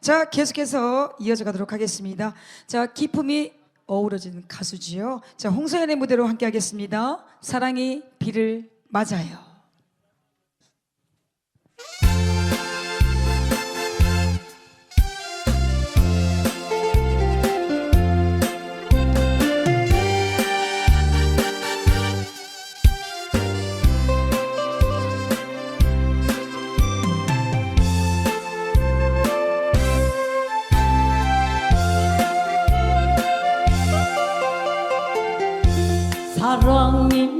자, 계속해서 이어져 가도록 하겠습니다. 자, 기품이 어우러지는 가수지요. 자, 홍서연의 무대로 함께 하겠습니다. 사랑이 비를 맞아요. 사랑이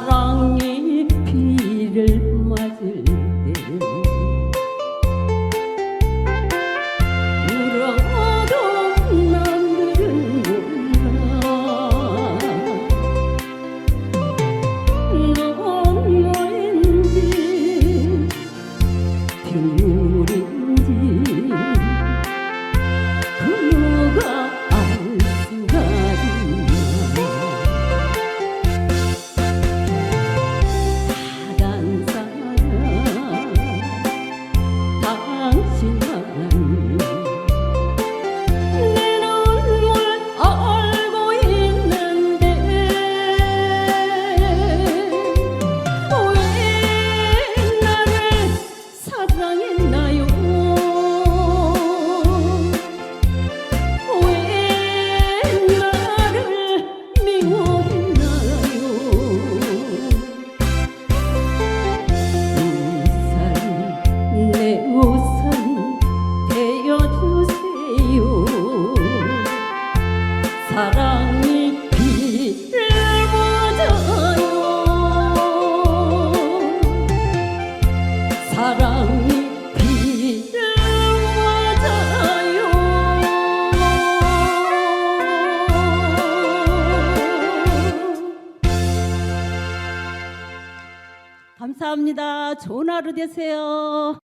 wrong 감사합니다. 좋은 하루 되세요.